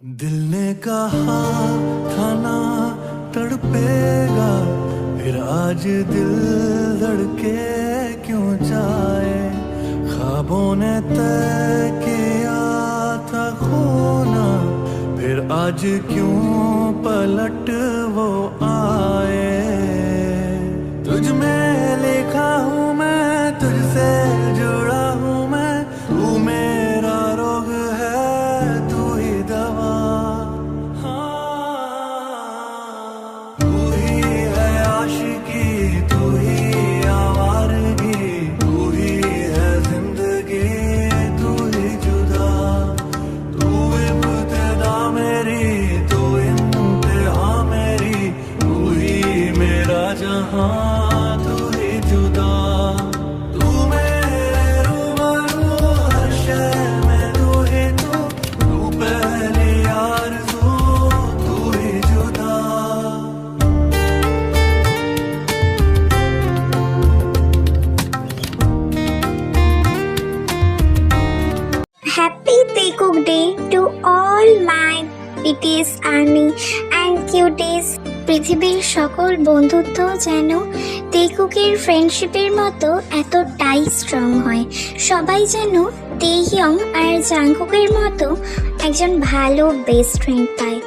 दिल ने कहा था ना, तड़पेगा। फिर आज दिल धड़के क्यों जाए ख्वाबों ने तय किया था खोना। फिर आज क्यों पलट वो आए? Happy Tekuk Day to all my BTS Army and cuties পৃথিবীর সকল বন্ধুত্ব যেন তেকুকের ফ্রেন্ডশিপের মতো এতটাই স্ট্রং হয়। সবাই যেন তেইয়ং আর জাংকুকের মতো একজন ভালো বেস্ট ফ্রেন্ড পায়।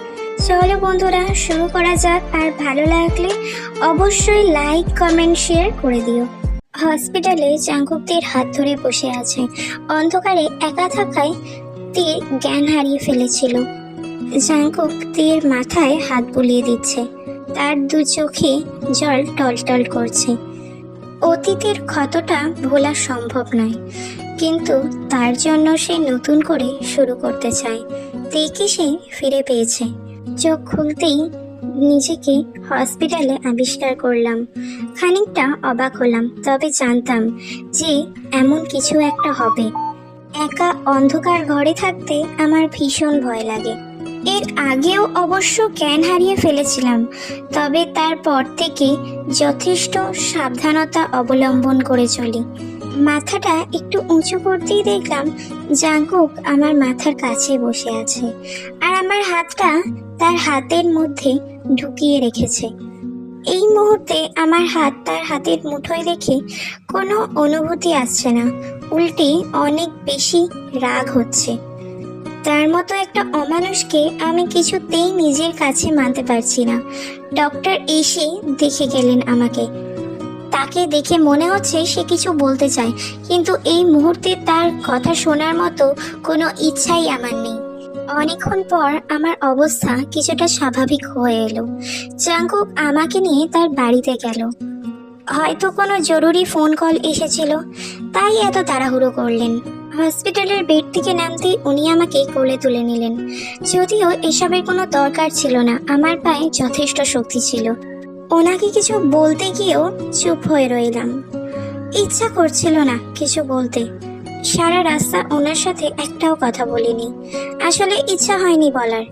চলো বন্ধুরা, শুরু করা যাক। আর ভালো লাগলে অবশ্যই লাইক কমেন্ট শেয়ার করে দিও। হসপিটালে জাঙ্কুকদের হাত ধরে বসে আছে। অন্ধকারে একা থাকায় তে জ্ঞান হারিয়ে ফেলেছিল। জাঙ্কুক তের মাথায় হাত বুলিয়ে দিচ্ছে। তার দু চোখে জল টলটল করছে। অতীতের ক্ষতটা ভোলা সম্ভব নয়, কিন্তু তার জন্য সে নতুন করে শুরু করতে চায়। তেকে সে ফিরে পেয়েছে। চোখ খুলতেই নিজেকে হসপিটালে আবিষ্কার করলাম। খানিকটা অবাক হলাম, তবে জানতাম যে এমন কিছু একটা হবে। একা অন্ধকার ঘরে থাকতে আমার ভীষণ ভয় লাগে। এর আগেও অবশ্য জ্ঞান হারিয়ে ফেলেছিলাম, তবে তারপর থেকে যথেষ্ট সাবধানতা অবলম্বন করে চলি। মাথাটা একটু উঁচু করতেই দেখলাম জাঙ্কুক আমার মাথার কাছে বসে আছে আর আমার হাতটা তার হাতের মধ্যে ঢুকিয়ে রেখেছে। এই মুহূর্তে আমার হাত তার হাতের মুঠোয় রেখে কোনো অনুভূতি আসছে না, উল্টে অনেক বেশি রাগ হচ্ছে। তার মতো একটা অমানুষকে আমি কিছুতেই নিজের কাছে মানতে পারছি না। ডক্টর এসে দেখে গেলেন আমাকে। তাকে দেখে মনে হচ্ছে সে কিছু বলতে চায়, কিন্তু এই মুহূর্তে তার কথা শোনার মতো কোনো ইচ্ছাই আমার নেই। অনেকক্ষণ পর আমার অবস্থা কিছুটা স্বাভাবিক হয়ে এলো। জাঙ্কুক আমাকে নিয়ে তার বাড়িতে গেল। হয়তো কোনো জরুরি ফোন কল এসেছিল, তাই এত তাড়াহুড়ো করলেন। হসপিটালের বেড থেকে নামতেই উনি আমাকে কোলে তুলে নিলেন। যদিও এসবের কোনো দরকার ছিল না, আমার পায়ে যথেষ্ট শক্তি ছিল। ওনাকে কিছু বলতে গিয়েও চুপ হয়ে রইলাম। ইচ্ছা করছিল না কিছু বলতে। সারা রাস্তা ওনার সাথে একটাও কথা বলিনি। আসলে ইচ্ছা হয়নি বলার।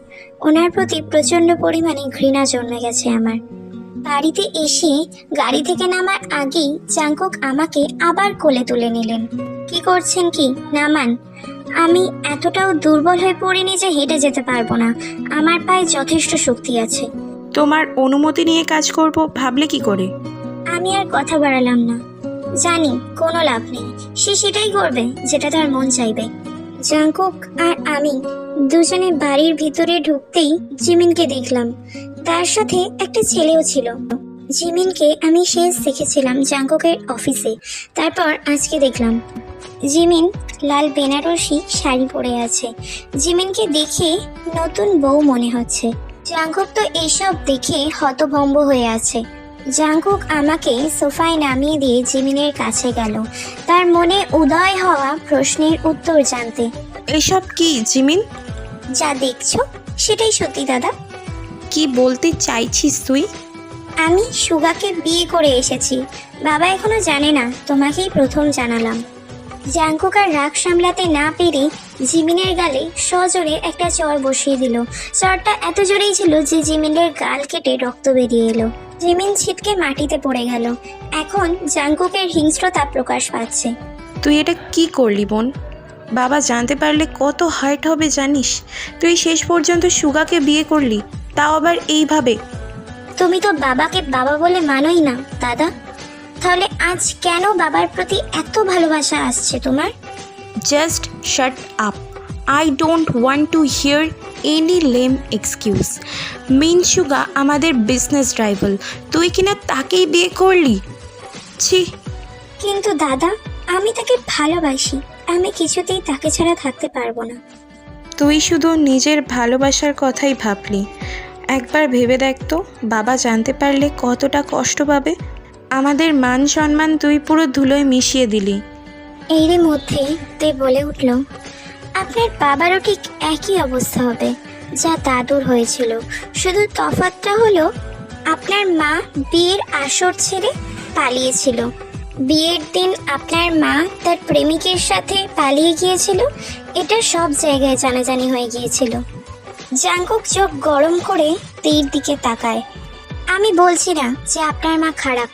ওনার প্রতি প্রচণ্ড পরিমাণে ঘৃণা জন্মে গেছে আমার। বাড়িতে এসে গাড়ি থেকে নামার আগেই চাঙ্কুক আমাকে আবার কোলে তুলে নিলেন। কি করছেন কি? নামান আমি এতটাও দুর্বল হয়ে পড়িনি যে হেঁটে যেতে পারব না। আমার পায়ে যথেষ্ট শক্তি আছে। তোমার অনুমতি নিয়ে কাজ করব ভাবলে কি করে? আমি আর কথা বাড়ালাম না। জানি কোনো লাভ নেই। সে সেটাই করবে যেটা তার মন চাইবে। জাঙ্কুক আর আমি দুজনে বাড়ির ভিতরে ঢুকতেই জিমিনকে দেখলাম। তার সাথে একটা ছেলেও ছিল। জিমিনকে আমি শেষ দেখেছিলাম জাঙ্কুকের অফিসে। তারপর আজকে দেখলাম। জিমিন লাল বেনারসি শাড়ি পরে আছে। জিমিনকে দেখে নতুন বউ মনে হচ্ছে। জাঙ্কুক তো এইসব দেখে হতভম্ব হয়ে আছে। জাঙ্কুক আমাকে সোফায় নামিয়ে দিয়ে জিমিনের কাছে গেল। তার মনে উদয় হওয়া প্রশ্নের উত্তর জানতে। এসব কি জিমিন? যা দেখছ সেটাই সত্যি দাদা। কি বলতে চাইছিস তুই? আমি সুগাকে বিয়ে করে এসেছি। বাবা এখনও জানে না, তোমাকেই প্রথম জানালাম। জাঙ্কুক আর রাগ সামলাতে না পেরে জিমিনের গালে সজোরে একটা চর বসিয়ে দিল। চরটা এত জোরেই ছিল যে জিমিনের গাল কেটে রক্ত বেরিয়ে এলো। জিমিন ছিটকে মাটিতে পড়ে গেল। এখন জাঙ্কুকের হিংস্রতা প্রকাশ পাচ্ছে। তুই এটা কি করলি বোন? বাবা জানতে পারলে কত হার্ট হবে জানিস? তুই শেষ পর্যন্ত সুগাকে বিয়ে করলি, তাও আবার এইভাবে। তুমি তো বাবাকে বাবা বলে মানোই না দাদা। তাহলে আজ কেন বাবার প্রতি এত ভালোবাসা আসছে তোমার? Just shut up I don't want to hear any lame excuse Min Suga আমাদের বিজনেস রাইভাল তুই কিনা তাকেই বিয়ে করলি? ছি। কিন্তু দাদা আমি তাকে ভালোবাসি। আমি কিছুতেই তাকে ছাড়া থাকতে পারব না। তুই শুধু নিজের ভালোবাসার কথাই ভাবলি। একবার ভেবে দেখ তো, বাবা জানতে পারলে কতটা কষ্ট পাবে। আমাদের মান সম্মান তুই পুরো ধুলোয় মিশিয়ে দিলি। এরই মধ্যে তে বলে উঠল, আপনার বাবারও ঠিক একই অবস্থা হবে, যা দাদুর হয়েছিল। শুধু তফাৎটা হলো, আপনার মা বিয়ের আসর ছেড়ে পালিয়েছিল। বিয়ের দিন আপনার মা তার প্রেমিকের সাথে পালিয়ে গিয়েছিল। এটা সব জায়গায় জানাজানি হয়ে গিয়েছিল। জাঙ্কুক চোখ গরম করে তীর দিকে তাকায়। আমি বলছি না যে আপনার মা খারাপ,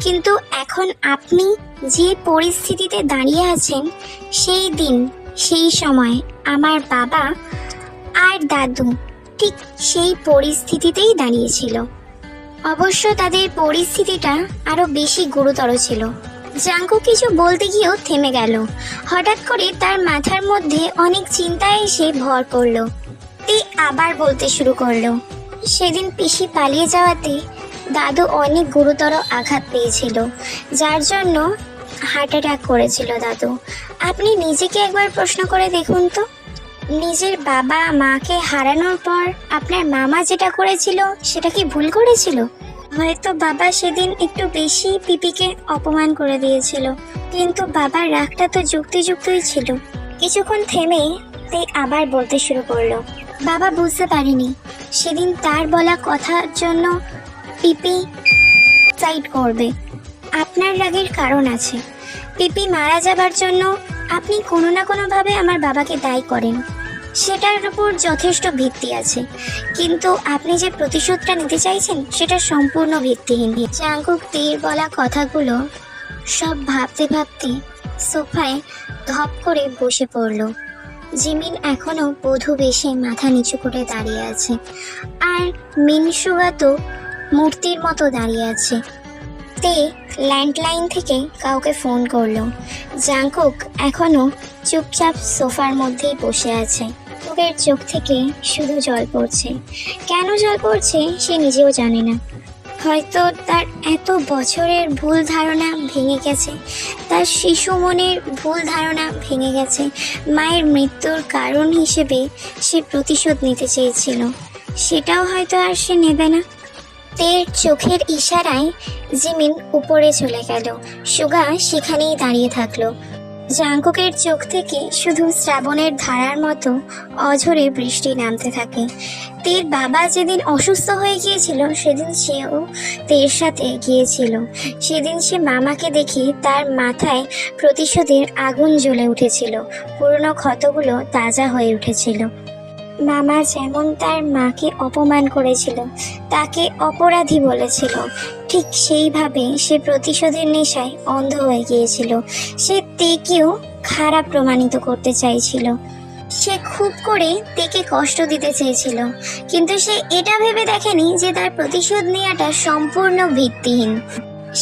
কিন্তু এখন আপনি যে পরিস্থিতিতে দাঁড়িয়ে আছেন, সেই দিন, সেই সময় আমার বাবা আর দাদু ঠিক সেই পরিস্থিতিতেই দাঁড়িয়েছিল। অবশ্য তাদের পরিস্থিতিটা আরও বেশি গুরুতর ছিল। জাঙ্কু কিছু বলতে গিয়েও থেমে গেল। হঠাৎ করে তার মাথার মধ্যে অনেক চিন্তা এসে ভর করল তে আবার বলতে শুরু করল। সেদিন পিসি পালিয়ে যাওয়াতে দাদু অনেক গুরুতর আঘাত পেয়েছিল, যার জন্য হার্ট অ্যাটাক করেছিল দাদু। আপনি নিজেকে একবার প্রশ্ন করে দেখুন তো। নিজের বাবা মাকে হারানোর পর আপনার মামা যেটা করেছিল, সেটা কি ভুল করেছিল? হয়তো বাবা সেদিন একটু বেশি পিপিকে অপমান করে দিয়েছিল, কিন্তু বাবার রাগটা তো যুক্তিযুক্তই ছিল। কিছুক্ষণ থেমে তে আবার বলতে শুরু করল বাবা বুঝতে পারেনি। সেদিন তার বলা কথার জন্য পিপি সাইড করবে। আপনার রাগের কারণ আছে। পিপি মারা যাবার জন্য আপনি কোনো না কোনোভাবে আমার বাবাকে দায়ী করেন। সেটার উপর যথেষ্ট ভিত্তি আছে। কিন্তু আপনি যে প্রতিশোধটা নিতে চাইছেন, সেটা সম্পূর্ণ ভিত্তিহীন। চাঙ্কুক তীর বলা কথাগুলো সব ভাবতে ভাবতে সোফায় ধপ করে বসে পড়ল। জিমিন এখনও বধূ বেশে মাথা নিচু করে দাঁড়িয়ে আছে। আর মিনসুগা তো মূর্তির মতো দাঁড়িয়ে আছে। তে ল্যান্ডলাইন থেকে কাউকে ফোন করল। জাংকুক এখনও চুপচাপ সোফার মধ্যেই বসে আছে। চোখ থেকে শুধু জল পড়ছে। কেন জল পড়ছে সে নিজেও জানে না। হয়তো তার এত বছরের ভুল ধারণা ভেঙে গেছে। তার শিশু মনের ভুল ধারণা ভেঙে গেছে। মায়ের মৃত্যুর কারণ হিসেবে সে প্রতিশোধ নিতে চেয়েছিল। সেটাও হয়তো আর সে নেবে না। তের চোখের ইশারায় জিমিন উপরে চলে গেল। সুগা সেখানেই দাঁড়িয়ে থাকল। জাঙ্কুকের চোখ থেকে শুধু শ্রাবণের ধারার মতো অঝরে বৃষ্টি নামতে থাকে। তের বাবা যেদিন অসুস্থ হয়ে গিয়েছিল, সেদিন সেও তের সাথে গিয়েছিল। সেদিন সে মামাকে দেখে তার মাথায় প্রতিশোধের আগুন জ্বলে উঠেছিল। পুরনো ক্ষতগুলো তাজা হয়ে উঠেছিল। মামা যেমন তার মাকে অপমান করেছিল, তাকে অপরাধী বলেছিল। ঠিক সেইভাবে সে প্রতিশোধের নেশায় অন্ধ হয়ে গিয়েছিল। সে তেকেও খারাপ প্রমাণিত করতে চাইছিল। সে খুব করে তেকে কষ্ট দিতে চেয়েছিল, কিন্তু সে এটা ভেবে দেখেনি যে তার প্রতিশোধ নেওয়াটা সম্পূর্ণ ভিত্তিহীন।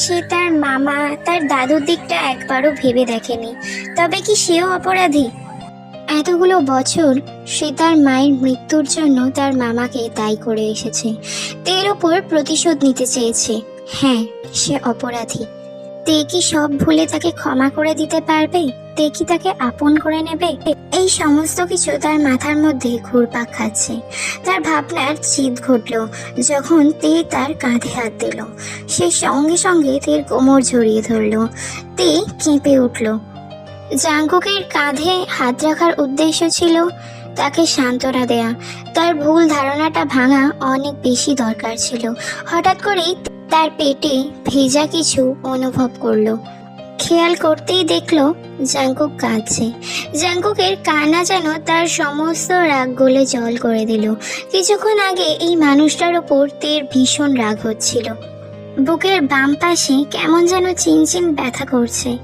সে তার মামা, তার দাদুর দিকটা একবারও ভেবে দেখেনি, তবে কি সেও অপরাধী? এতগুলো বছর সে তার মায়ের মৃত্যুর জন্য তার মামাকে দায়ী করে এসেছে, তের ওপর প্রতিশোধ নিতে চেয়েছে। হ্যাঁ সে অপরাধী। তে কি সব ভুলে তাকে ক্ষমা করে দিতে পারবে? তে কি তাকে আপন করে নেবে? এই সমস্ত কিছু তার মাথার মধ্যে ঘুরপাক খাচ্ছে। তার ভাবনার চিত ঘটল যখন তে তার কাঁধে হাত দিল। সে সঙ্গে সঙ্গে তের কোমর জড়িয়ে ধরল। তে কেঁপে উঠল। জাঙ্কুকের কাঁধে হাত রাখার উদ্দেশ্য ছিল তাকে সান্ত্বনা দেয়া। তার ভুল ধারণাটা ভাঙা অনেক বেশি দরকার ছিল। হঠাৎ করেই তার পেটে ভেজা কিছু অনুভব করল। খেয়াল করতেই দেখল জাঙ্কুক কাঁদছে। জাঙ্কুকের কান্না যেন তার সমস্ত রাগ গলে জল করে দিল। কিছুক্ষণ আগে এই মানুষটার ওপর তের ভীষণ রাগ হচ্ছিল। বুকের বাম পাশে কেমন যেন চিনচিন ব্যথা করছে।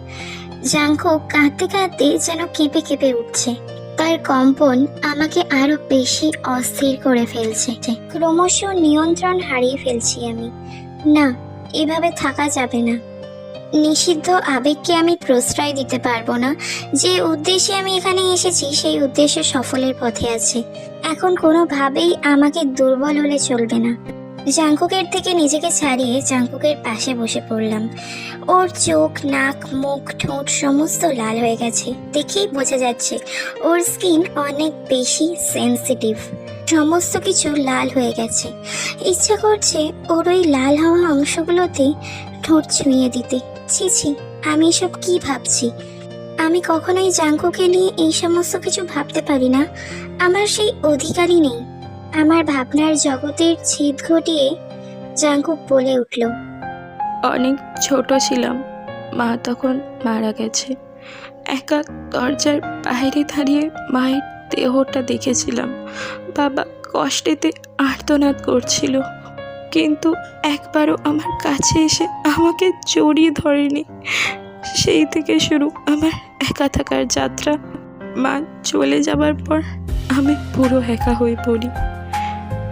জাঙ্কুক কাঁদতে কাঁদতে যেন কেঁপে কেঁপে উঠছে। তার কম্পন আমাকে আরও বেশি অস্থির করে ফেলছে। ক্রমশ নিয়ন্ত্রণ হারিয়ে ফেলছি আমি। না, এভাবে থাকা যাবে না। নিষিদ্ধ আবেগকে আমি প্রশ্রয় দিতে পারব না। যে উদ্দেশ্যে আমি এখানে এসেছি, সেই উদ্দেশ্য সফলের পথে আছে। এখন কোনোভাবেই আমাকে দুর্বল হলে চলবে না। জাঙ্কুকের থেকে নিজেকে ছাড়িয়ে জাঙ্কুকের পাশে বসে পড়লাম। ওর চোখ, নাক, মুখ, ঠোঁট সমস্ত লাল হয়ে গেছে। দেখেই বোঝা যাচ্ছে, ওর স্কিন অনেক বেশি সেন্সিটিভ। সমস্ত কিছু লাল হয়ে গেছে। ইচ্ছা করছে ওর ওই লাল হওয়া অংশগুলোতে ঠোঁট ছুঁয়ে দিতে। ছি ছি, আমি এসব কি ভাবছি? আমি কখনোই জাঙ্কুকে নিয়ে এই সমস্ত কিছু ভাবতে পারি না। আমার সেই অধিকারই নেই। আমার ভাবনার জগতের ছিদ ঘটিয়ে জাঙ্কুক বলে উঠল, অনেক ছোট ছিলাম। মা তখন মারা গেছে। একা দরজার বাইরে দাঁড়িয়ে মায়ের দেহটা দেখেছিলাম। বাবা কষ্টেতে আর্তনাদ করছিল। কিন্তু একবারও আমার কাছে এসে আমাকে জড়িয়ে ধরেনি। সেই থেকে শুরু আমার একা থাকার যাত্রা। মা চলে যাবার পর আমি পুরো একা হয়ে পড়ি।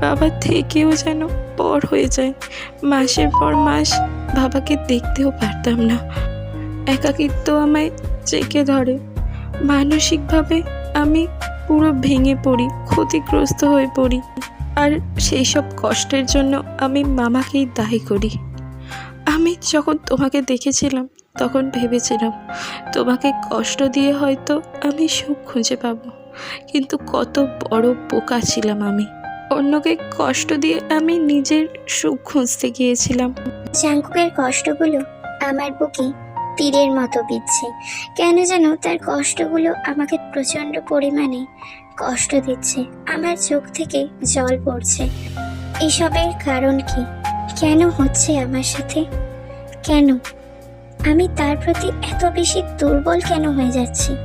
বাবা থেকেও যেন পর হয়ে যায়। মাসের পর মাস বাবাকে দেখতেও পারতাম না। একাকিত্ব আমায় চেকে ধরে। মানসিকভাবে আমি পুরো ভেঙে পড়ি, ক্ষতিগ্রস্ত হয়ে পড়ি। আর সেই সব কষ্টের জন্য আমি মামাকেই দায়ী করি। আমি যখন তোমাকে দেখেছিলাম, তখন ভেবেছিলাম, তোমাকে কষ্ট দিয়ে হয়তো আমি সুখ খুঁজে পাব। কিন্তু কত বড় বোকা ছিলাম আমি। অন্যকে কষ্ট দিয়ে আমি নিজের সুখ খুঁজতে গিয়েছিলাম। জাঙ্কুকের কষ্টগুলো আমার বুকে তীরের মতো বিচ্ছে। কেন যেন তার কষ্টগুলো আমাকে প্রচণ্ড পরিমাণে কষ্ট দিচ্ছে। আমার চোখ থেকে জল পড়ছে। এসবের কারণ কি? কেন হচ্ছে আমার সাথে? কেন? আমি তার প্রতি এত বেশি দুর্বল কেন হয়ে যাচ্ছি?